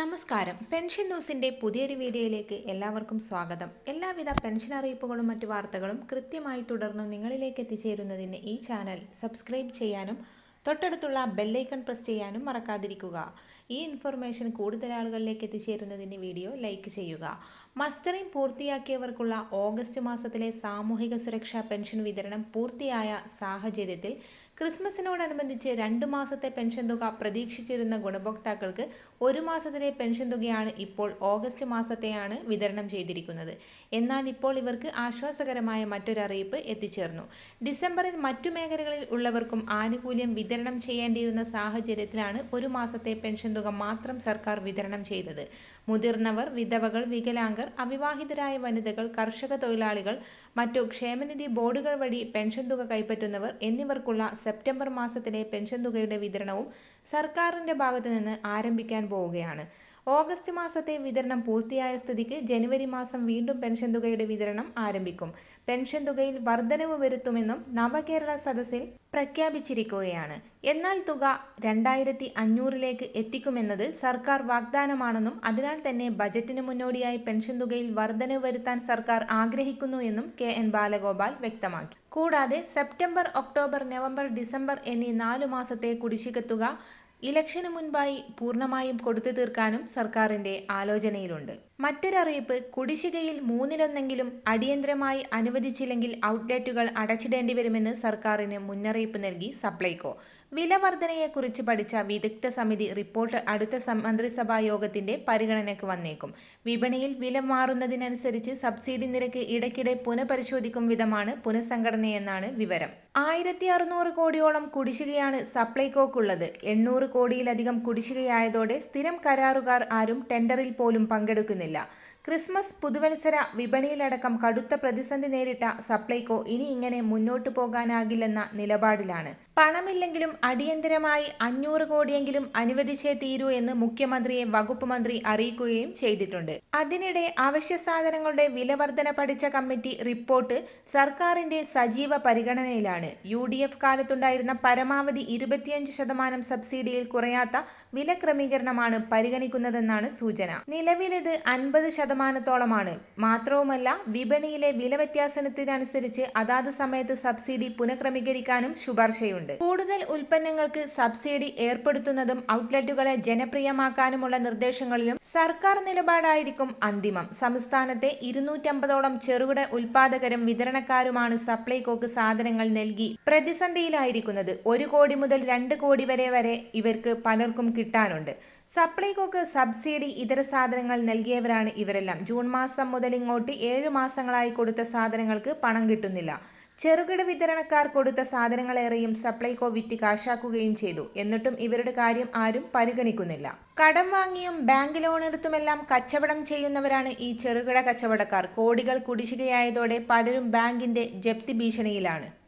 നമസ്കാരം. പെൻഷൻ ന്യൂസിന്റെ പുതിയൊരു വീഡിയോയിലേക്ക് എല്ലാവർക്കും സ്വാഗതം. എല്ലാവിധ പെൻഷൻ അറിയിപ്പുകളും മറ്റു വാർത്തകളും കൃത്യമായി തുടർന്ന് നിങ്ങളിലേക്ക് എത്തിച്ചേരുന്നതിന് ഈ ചാനൽ സബ്സ്ക്രൈബ് ചെയ്യാനും തൊട്ടടുത്തുള്ള ബെല്ലൈക്കൺ പ്രസ് ചെയ്യാനും മറക്കാതിരിക്കുക. ഈ ഇൻഫർമേഷൻ കൂടുതൽ ആളുകളിലേക്ക് എത്തിച്ചേരുന്നതിന് വീഡിയോ ലൈക്ക് ചെയ്യുക. മസ്റ്ററിംഗ് പൂർത്തിയാക്കിയവർക്കുള്ള ഓഗസ്റ്റ് മാസത്തിലെ സാമൂഹിക സുരക്ഷാ പെൻഷൻ വിതരണം പൂർത്തിയായ സാഹചര്യത്തിൽ ക്രിസ്മസിനോടനുബന്ധിച്ച് രണ്ട് മാസത്തെ പെൻഷൻ തുക പ്രതീക്ഷിച്ചിരുന്ന ഗുണഭോക്താക്കൾക്ക് ഒരു മാസത്തിലെ പെൻഷൻ തുകയാണ് ഇപ്പോൾ ഓഗസ്റ്റ് മാസത്തെയാണ് വിതരണം ചെയ്തിരിക്കുന്നത്. എന്നാൽ ഇപ്പോൾ ഇവർക്ക് ആശ്വാസകരമായ മറ്റൊരറിയിപ്പ് എത്തിച്ചേർന്നു. ഡിസംബറിൽ മറ്റു മേഖലകളിൽ ഉള്ളവർക്കും ആനുകൂല്യം വിതരണം ചെയ്യേണ്ടിയിരുന്ന സാഹചര്യത്തിലാണ് ഒരു മാസത്തെ പെൻഷൻ തുക മാത്രം സർക്കാർ വിതരണം ചെയ്തത്. മുതിർന്നവർ വിധവകൾ വികലാംഗർ അവിവാഹിതരായ വനിതകൾ കർഷക തൊഴിലാളികൾ മറ്റു ക്ഷേമനിധി ബോർഡുകൾ വഴി പെൻഷൻ തുക കൈപ്പറ്റുന്നവർ എന്നിവർക്കുള്ള സെപ്റ്റംബർ മാസത്തിലെ പെൻഷൻ തുകയുടെ വിതരണവും സർക്കാരിന്റെ ഭാഗത്തു നിന്ന് ആരംഭിക്കാൻ പോവുകയാണ്. ഓഗസ്റ്റ് മാസത്തെ വിതരണം പൂർത്തിയായ സ്ഥിതിക്ക് ജനുവരി മാസം വീണ്ടും പെൻഷൻ തുകയുടെ വിതരണം ആരംഭിക്കും. പെൻഷൻ തുകയിൽ വർധനവ് വരുത്തുമെന്നും നവകേരള സദസ്സിൽ പ്രഖ്യാപിച്ചിരിക്കുകയാണ്. എന്നാൽ തുക രണ്ടായിരത്തി അഞ്ഞൂറിലേക്ക് എത്തിക്കുമെന്നത് സർക്കാർ വാഗ്ദാനമാണെന്നും അതിനാൽ തന്നെ ബജറ്റിന് മുന്നോടിയായി പെൻഷൻ തുകയിൽ വർധനവ് വരുത്താൻ സർക്കാർ ആഗ്രഹിക്കുന്നു എന്നും കെ എൻ ബാലഗോപാൽ വ്യക്തമാക്കി. കൂടാതെ സെപ്റ്റംബർ ഒക്ടോബർ നവംബർ ഡിസംബർ എന്നീ നാലു മാസത്തെ കുടിശ്ശിക തുക ഇലക്ഷന് മുൻപായി പൂർണമായും കൊടുത്തു തീർക്കാനും സർക്കാരിന്റെ ആലോചനയിലുണ്ട് മറ്റൊരറിയിപ്പ് കുടിശ്ശികയിൽ മൂന്നിലൊന്നെങ്കിലും അടിയന്തരമായി അനുവദിച്ചില്ലെങ്കിൽ ഔട്ട്ലെറ്റുകൾ അടച്ചിടേണ്ടി വരുമെന്ന് സർക്കാരിന് മുന്നറിയിപ്പ് നൽകി സപ്ലൈകോ. വില വർധനയെക്കുറിച്ച് പഠിച്ച വിദഗ്ധ സമിതി റിപ്പോർട്ട് അടുത്ത മന്ത്രിസഭാ യോഗത്തിന്റെ പരിഗണനയ്ക്ക് വന്നേക്കും. വിപണിയിൽ വില മാറുന്നതിനനുസരിച്ച് സബ്സിഡി നിരക്ക് ഇടയ്ക്കിടെ പുനഃപരിശോധിക്കും വിധമാണ് പുനഃസംഘടനയെന്നാണ് വിവരം. ആയിരത്തി അറുന്നൂറ് കോടിയോളം കുടിശ്ശികയാണ് സപ്ലൈകോക്കുള്ളത്. എണ്ണൂറ് കോടിയിലധികം കുടിശ്ശികയായതോടെ സ്ഥിരം കരാറുകാർ ആരും ടെൻഡറിൽ പോലും പങ്കെടുക്കുന്നില്ല. കഴിയുന്നില്ല ക്രിസ്മസ് പുതുവത്സര വിപണിയിലടക്കം കടുത്ത പ്രതിസന്ധി നേരിട്ട സപ്ലൈകോ ഇനി ഇങ്ങനെ മുന്നോട്ടു പോകാനാകില്ലെന്ന നിലപാടിലാണ്. പണമില്ലെങ്കിലും അടിയന്തരമായി അഞ്ഞൂറ് കോടിയെങ്കിലും അനുവദിച്ചേ തീരൂ എന്ന് മുഖ്യമന്ത്രിയെ വകുപ്പ് മന്ത്രി അറിയിക്കുകയും ചെയ്തിട്ടുണ്ട്. അതിനിടെ അവശ്യ സാധനങ്ങളുടെ വിലവർധന പഠിച്ച കമ്മിറ്റി റിപ്പോർട്ട് സർക്കാരിന്റെ സജീവ പരിഗണനയിലാണ്. യു ഡി എഫ് കാലത്തുണ്ടായിരുന്ന പരമാവധി ഇരുപത്തിയഞ്ച് ശതമാനം സബ്സിഡിയിൽ കുറയാത്ത വില ക്രമീകരണമാണ് പരിഗണിക്കുന്നതെന്നാണ് സൂചന. നിലവിലിത് അൻപത് ശതമാനത്തോളമാണ്. മാത്രവുമല്ല വിപണിയിലെ വില വ്യത്യാസത്തിനനുസരിച്ച് അതാത് സമയത്ത് സബ്സിഡി പുനഃക്രമീകരിക്കാനും ശുപാർശയുണ്ട്. കൂടുതൽ ഉൽപ്പന്നങ്ങൾക്ക് സബ്സിഡി ഏർപ്പെടുത്തുന്നതും ഔട്ട്ലെറ്റുകളെ ജനപ്രിയമാക്കാനുമുള്ള നിർദ്ദേശങ്ങളിലും സർക്കാർ നിലപാടായിരിക്കും അന്തിമം. സംസ്ഥാനത്തെ ഇരുന്നൂറ്റമ്പതോളം ചെറുകിട ഉൽപാദകരും വിതരണക്കാരുമാണ് സപ്ലൈകോക്ക് സാധനങ്ങൾ നൽകി പ്രതിസന്ധിയിലായിരിക്കുന്നത്. ഒരു കോടി മുതൽ രണ്ട് കോടി വരെ വരെ ഇവർക്ക് പലർക്കും കിട്ടാനുണ്ട്. സപ്ലൈകോക്ക് സബ്സിഡി ഇതര സാധനങ്ങൾ നൽകിയവരാണ് ഇവരെല്ലാം. ജൂൺ മാസം മുതൽ ഇങ്ങോട്ട് ഏഴ് മാസങ്ങളായി കൊടുത്ത സാധനങ്ങൾക്ക് പണം കിട്ടുന്നില്ല. ചെറുകിട വിതരണക്കാർ കൊടുത്ത സാധനങ്ങളേറെയും സപ്ലൈകോ വിറ്റ് കാശാക്കുകയും ചെയ്തു. എന്നിട്ടും ഇവരുടെ കാര്യം ആരും പരിഗണിക്കുന്നില്ല. കടം വാങ്ങിയും ബാങ്ക് ലോൺ എടുത്തുമെല്ലാം കച്ചവടം ചെയ്യുന്നവരാണ് ഈ ചെറുകിട കച്ചവടക്കാർ. കോടികൾ കുടിശ്ശികയായതോടെ പലരും ബാങ്കിന്റെ ജപ്തി ഭീഷണിയിലാണ്.